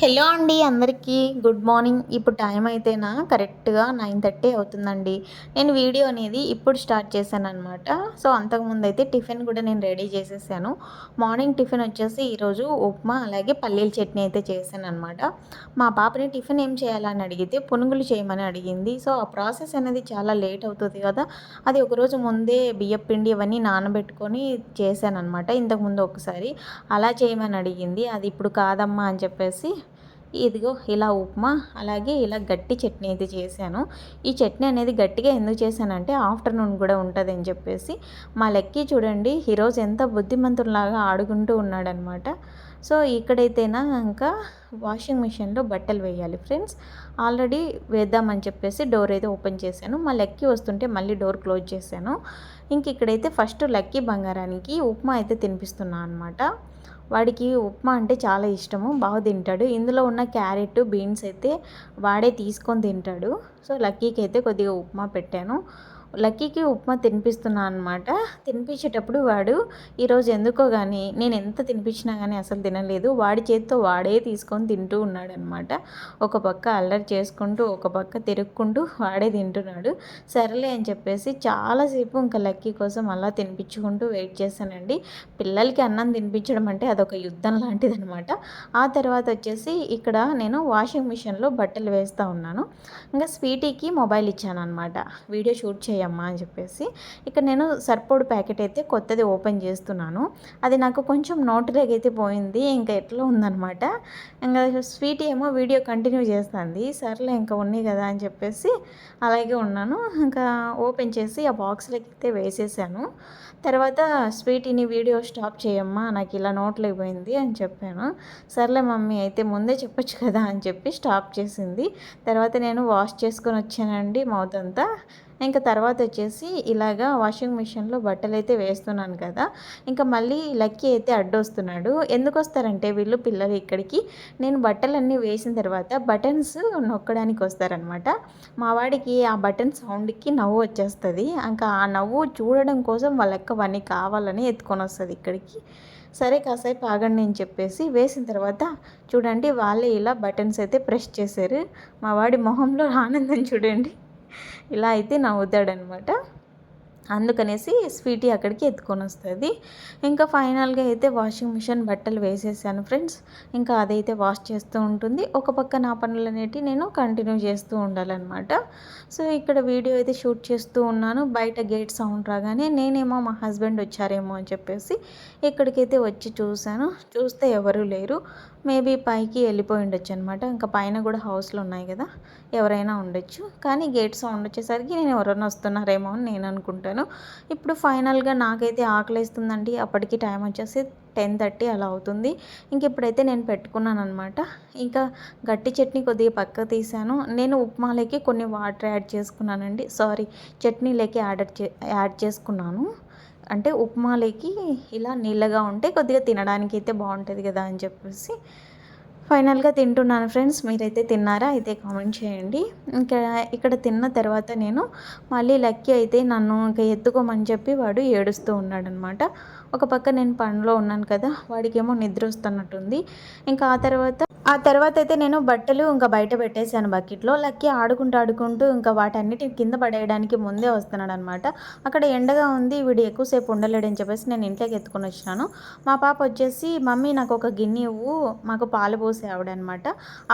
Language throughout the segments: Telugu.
హలో అండి అందరికీ గుడ్ మార్నింగ్. ఇప్పుడు టైం అయితేనా? కరెక్ట్గా నైన్ థర్టీ అవుతుందండి. నేను వీడియో అనేది ఇప్పుడు స్టార్ట్ చేశాను అనమాట సో అంతకుముందు అయితే టిఫిన్ కూడా నేను రెడీ చేసేసాను. మార్నింగ్ టిఫిన్ వచ్చేసి ఈరోజు ఉప్మా అలాగే పల్లీల చట్నీ అయితే చేశాను అనమాట మా పాపని టిఫిన్ ఏం చేయాలని అడిగితే పునుగులు చేయమని అడిగింది. సో ఆ ప్రాసెస్ అనేది చాలా లేట్ అవుతుంది కదా. అది ఒకరోజు ముందే బియ్యం పిండి ఇవన్నీ నానబెట్టుకొని చేశాను అనమాట ఇంతకుముందు ఒకసారి అలా చేయమని అడిగింది. అది ఇప్పుడు కాదమ్మా అని చెప్పేసి ఇదిగో ఇలా ఉప్మా అలాగే ఇలా గట్టి చట్నీ అయితే చేశాను. ఈ చట్నీ అనేది గట్టిగా ఎందుకు చేశానంటే ఆఫ్టర్నూన్ కూడా ఉంటుంది అని చెప్పేసి. మా లెక్కి చూడండి ఈరోజు ఎంత బుద్ధిమంతులాగా ఆడుకుంటూ ఉన్నాడనమాట. సో ఇక్కడైతేనా ఇంకా వాషింగ్ మిషన్లో బట్టలు వేయాలి ఫ్రెండ్స్. ఆల్రెడీ వేద్దామని చెప్పేసి డోర్ అయితే ఓపెన్ చేశాను. మా లెక్కి వస్తుంటే మళ్ళీ డోర్ క్లోజ్ చేశాను. ఇంక ఇక్కడైతే ఫస్ట్ లక్కీ బంగారానికి ఉప్మా అయితే తినిపిస్తున్నాను అనమాట. వాడికి ఉప్మా అంటే చాలా ఇష్టము బాగా తింటాడు. ఇందులో ఉన్న క్యారెట్ బీన్స్ అయితే వాడే తీసుకొని తింటాడు. సో లక్కీకి అయితే కొద్దిగా ఉప్మా పెట్టాను. లక్కీకి ఉప్మా తినిపిస్తున్నాను అనమాట తినిపించేటప్పుడు వాడు ఈరోజు ఎందుకో కానీ నేను ఎంత తినిపించినా కానీ అసలు తినలేదు. వాడి చేతితో వాడే తీసుకొని తింటూ ఉన్నాడనమాట ఒక పక్క అల్లరి చేసుకుంటూ ఒక పక్క తిరుక్కుంటూ వాడే తింటున్నాడు. సరేలే అని చెప్పేసి చాలాసేపు ఇంకా లక్కీ కోసం అలా తినిపించుకుంటూ వెయిట్ చేశానండి. పిల్లలకి అన్నం తినిపించడం అంటే అదొక యుద్ధం లాంటిదనమాట ఆ తర్వాత వచ్చేసి ఇక్కడ నేను వాషింగ్ మిషన్లో బట్టలు వేస్తూ ఉన్నాను. ఇంకా స్వీటీకి మొబైల్ ఇచ్చాను అనమాట వీడియో షూట్ చేయ అమ్మా అని చెప్పేసి ఇక్కడ నేను సర్పోడ్ ప్యాకెట్ అయితే కొత్తది ఓపెన్ చేస్తున్నాను. అది నాకు కొంచెం నోటిలోకి అయితే పోయింది ఇంకా ఎట్లా ఉందనమాట ఇంకా స్వీట్ ఏమో వీడియో కంటిన్యూ చేస్తుంది సర్లే ఇంకా ఉన్నాయి కదా అని చెప్పేసి అలాగే ఉన్నాను. ఇంకా ఓపెన్ చేసి ఆ బాక్స్లోకి అయితే వేసేసాను. తర్వాత స్వీటీని వీడియో స్టాప్ చేయమ్మా నాకు ఇలా నోట్లోకి పోయింది అని చెప్పాను. సర్లే మమ్మీ అయితే ముందే చెప్పొచ్చు కదా అని చెప్పి స్టాప్ చేసింది. తర్వాత నేను వాష్ చేసుకొని వచ్చానండి మౌత్ అంతా. ఇంకా తర్వాత వచ్చేసి ఇలాగా వాషింగ్ మిషన్లో బట్టలు అయితే వేస్తున్నాను కదా. ఇంకా మళ్ళీ లక్కీ అయితే అడ్డొస్తున్నాడు. ఎందుకు వస్తారంటే వీళ్ళు పిల్లలు ఇక్కడికి. నేను బట్టలన్నీ వేసిన తర్వాత బటన్స్ నొక్కడానికి వస్తారనమాట మా వాడికి ఆ బటన్ సౌండ్కి నవ్వు వచ్చేస్తుంది. ఇంకా ఆ నవ్వు చూడడం కోసం వాళ్ళక్క ఎక్కవన్నీ కావాలని ఎత్తుకొని వస్తుంది ఇక్కడికి. సరే కాసేపు ఆగండి అని చెప్పేసి వేసిన తర్వాత చూడండి వాళ్ళే ఇలా బటన్స్ అయితే ప్రెస్ చేశారు. మా వాడి మొహంలో ఆనందం చూడండి. ఇలా అయితే నవ్వుతాడనమాట. అందుకనేసి స్వీటీ అక్కడికి ఎత్తుకొని వస్తుంది. ఇంకా ఫైనల్గా అయితే వాషింగ్ మిషన్ బట్టలు వేసేసాను ఫ్రెండ్స్. ఇంకా అదైతే వాష్ చేస్తూ ఉంటుంది. ఒక పక్క నా పనులు అనేటివి నేను కంటిన్యూ చేస్తూ ఉండాలన్నమాట. సో ఇక్కడ వీడియో అయితే షూట్ చేస్తూ ఉన్నాను. బయట గేట్ సౌండ్ రాగానే నేనేమో మా హస్బెండ్ వచ్చారేమో అని చెప్పేసి ఇక్కడికైతే వచ్చి చూశాను. చూస్తే ఎవరూ లేరు. మేబీ పైకి వెళ్ళిపోయి ఉండొచ్చు అనమాట ఇంకా పైన కూడా హౌస్లు ఉన్నాయి కదా ఎవరైనా ఉండొచ్చు. కానీ గేట్ సౌండ్ వచ్చేసరికి నేను ఎవరైనా వస్తున్నారేమో అని నేను అనుకుంటాను. ఇప్పుడు ఫైనల్గా నాకైతే ఆకలిస్తుందండి. అప్పటికి టైం వచ్చేసి టెన్ థర్టీ అలా అవుతుంది. ఇంక ఇప్పుడైతే నేను పెట్టుకున్నాను అనమాట ఇంకా గట్టి చట్నీ కొద్దిగా పక్క తీసాను నేను ఉప్మాలోకి కొన్ని వాటర్ యాడ్ చేసుకున్నానండి. సారీ చట్నీలోకి యాడ్ యాడ్ చేసుకున్నాను. అంటే ఉప్మాలేకి ఇలా నీళ్ళగా ఉంటే కొద్దిగా తినడానికి అయితే బాగుంటుంది కదా అని చెప్పేసి ఫైనల్గా తింటున్నాను ఫ్రెండ్స్. మీరైతే తిన్నారా? అయితే కామెంట్ చేయండి. ఇంకా ఇక్కడ తిన్న తర్వాత నేను మళ్ళీ లక్కీ అయితే నన్ను ఇంకా ఎత్తుకోమని చెప్పి వాడు ఏడుస్తూ ఉన్నాడనమాట. ఒక పక్క నేను పనిలో ఉన్నాను కదా వాడికేమో నిద్ర వస్తున్నట్టుంది. ఇంకా ఆ తర్వాత ఆ తర్వాత అయితే నేను బట్టలు ఇంకా బయట పెట్టేశాను బకెట్లో. లక్కీ ఆడుకుంటూ ఆడుకుంటూ ఇంకా వాటన్నిటిని కింద పడేయడానికి ముందే వస్తున్నాడు అనమాట అక్కడ ఎండగా ఉంది వీడు ఎక్కువసేపు ఉండలేడని చెప్పేసి నేను ఇంట్లోకి ఎత్తుకొని వచ్చినాను. మా పాప వచ్చేసి మమ్మీ నాకు ఒక గిన్నె ఇవ్వు మాకు పాలు పోసే ఆవిడనమాట.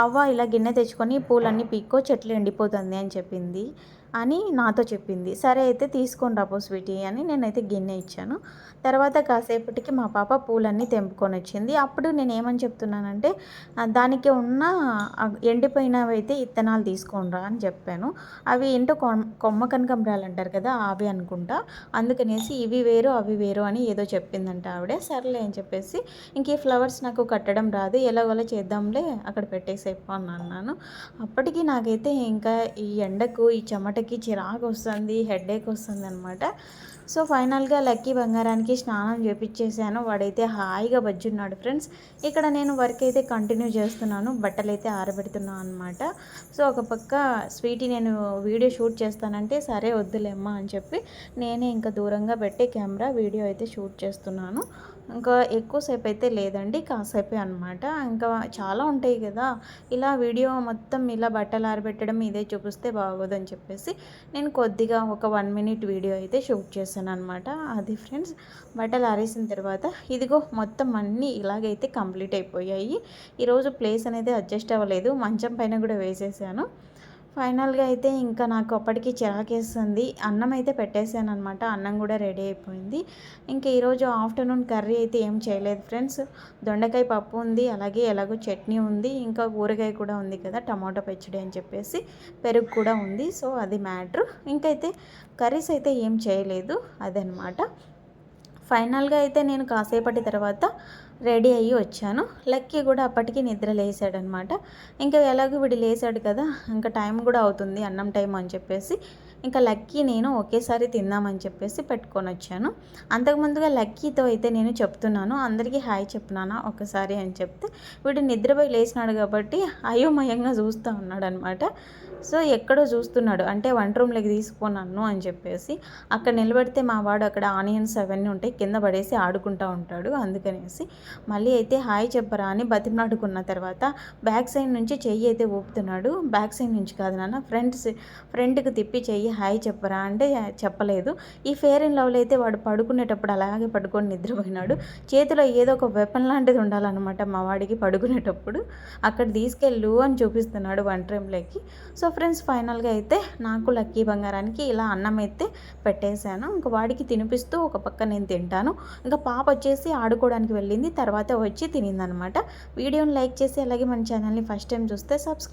అవ్వ ఇలా గిన్నె తెచ్చుకొని పూలన్నీ పీక్కో చెట్లు ఎండిపోతుంది అని చెప్పింది. అని నాతో చెప్పింది. సరే అయితే తీసుకొని రాపో స్వీటీ అని నేనైతే గిన్నె ఇచ్చాను. తర్వాత కాసేపటికి మా పాప పూలన్నీ తెంపుకొని వచ్చింది. అప్పుడు నేను ఏమని చెప్తున్నానంటే దానికి ఉన్న ఎండిపోయినవి అయితే ఇత్తనాలు తీసుకోండిరా అని చెప్పాను. అవి ఏంటో కొమ్మ కనకంబరాలు అంటారు కదా అవి అనుకుంటా. అందుకనేసి ఇవి వేరు అవి వేరు అని ఏదో చెప్పిందంట ఆవిడ. సర్లే అని చెప్పేసి ఇంక ఈ ఫ్లవర్స్ నాకు కట్టడం రాదు ఎలాగోలా చేద్దాంలే అక్కడ పెట్టేసేపు అని అన్నాను. అప్పటికి నాకైతే ఇంకా ఈ ఎండకు ఈ చెమట చిరాకు వస్తుంది హెడేక్ వస్తుంది అనమాట సో ఫైనల్గా లక్కీ బంగారానికి స్నానం చేపించేసాను వాడైతే హాయిగా బజ్జున్నాడు ఫ్రెండ్స్. ఇక్కడ నేను వర్క్ అయితే కంటిన్యూ చేస్తున్నాను. బట్టలు అయితే ఆరబెడుతున్నాను అనమాట సో ఒక పక్క స్వీటీ నేను వీడియో షూట్ చేస్తానంటే సరే వద్దులేమ్మా అని చెప్పి నేనే ఇంకా దూరంగా పెట్టి కెమెరా వీడియో అయితే షూట్ చేస్తున్నాను. ఇంకా ఎక్కువసేపు అయితే లేదండి కాసేపే అనమాట ఇంకా చాలా ఉంటాయి కదా. ఇలా వీడియో మొత్తం ఇలా బట్టలు ఆరబెట్టడం ఇదే చూపిస్తే బాగోదని చెప్పేసి నేను కొద్దిగా ఒక వన్ మినిట్ వీడియో అయితే షూట్ చేశాను. అనమాట అది ఫ్రెండ్స్ బట్టలు ఆరేసిన తర్వాత ఇదిగో మొత్తం అన్నీ ఇలాగైతే కంప్లీట్ అయిపోయాయి. ఈరోజు ప్లేస్ అనేది అడ్జస్ట్ అవ్వలేదు. మంచం పైన కూడా వేసేసాను. ఫైనల్గా అయితే ఇంకా నాకు అప్పటికి చిరాకేస్తుంది. అన్నం అయితే పెట్టేశాను అనమాట అన్నం కూడా రెడీ అయిపోయింది. ఇంకా ఈరోజు ఆఫ్టర్నూన్ కర్రీ అయితే ఏం చేయలేదు ఫ్రెండ్స్. దొండకాయ పప్పు ఉంది అలాగే ఎలాగో చట్నీ ఉంది ఇంకా ఊరగాయ కూడా ఉంది కదా టమాటో పచ్చడి అని చెప్పేసి పెరుగు కూడా ఉంది. సో అది మ్యాటర్. ఇంకైతే కర్రీస్ అయితే ఏం చేయలేదు. అదనమాట ఫైనల్గా అయితే నేను కాసేపటి తర్వాత రెడీ అయ్యి వచ్చాను. లక్కీ కూడా అప్పటికి నిద్ర లేసాడనమాట. ఇంకా ఎలాగో వీడు లేసాడు కదా ఇంకా టైం కూడా అవుతుంది అన్నం టైం అని చెప్పేసి. ఇంకా లక్కీ నేను ఒకేసారి తిందామని చెప్పేసి పెట్టుకొని వచ్చాను. అంతకుముందుగా లక్కీతో అయితే నేను చెప్తున్నాను అందరికీ హాయ్ చెప్పినానా ఒకసారి అని చెప్తే. వీడు నిద్రపోయి లేచినాడు కాబట్టి అయోమయంగా చూస్తూ ఉన్నాడు అనమాట సో ఎక్కడో చూస్తున్నాడు. అంటే వంట రూమ్లోకి తీసుకున్నాను అని చెప్పేసి అక్కడ నిలబడితే మా వాడు అక్కడ ఆనియన్స్ అవన్నీ ఉంటాయి కింద పడేసి ఆడుకుంటూ ఉంటాడు అందుకనేసి. మళ్ళీ అయితే హాయ్ చెప్పరా అని బతిమలాడుకున్న తర్వాత బ్యాక్ సైడ్ నుంచి చెయ్యి అయితే ఊపుతున్నాడు. బ్యాక్ సైడ్ నుంచి కాదు నాన్న ఫ్రంట్ ఫ్రంట్కి తిప్పి చెయ్యి హాయ్ చెప్పరా అంటే చెప్పలేదు. ఈ ఫేర్ అండ్ లవ్లో అయితే వాడు పడుకునేటప్పుడు అలాగే పడుకొని నిద్రపోయినాడు. చేతిలో ఏదో ఒక వెపన్ లాంటిది ఉండాలన్నమాట మా వాడికి పడుకునేటప్పుడు. అక్కడ తీసుకెళ్ళు అని చూపిస్తున్నాడు వన్ రూమ్లోకి. సో ఫ్రెండ్స్ ఫైనల్గా అయితే నాకు లక్కీ బంగారానికి ఇలా అన్నం అయితే పెట్టేశాను. ఇంకా వాడికి తినిపిస్తూ ఒక పక్క నేను తింటాను. ఇంకా పాప వచ్చేసి ఆడుకోవడానికి వెళ్ళింది తర్వాత వచ్చి తినిందనమాట. వీడియోని లైక్ చేసి అలాగే మన ఛానల్ని ఫస్ట్ టైం చూస్తే సబ్స్క్రైబ్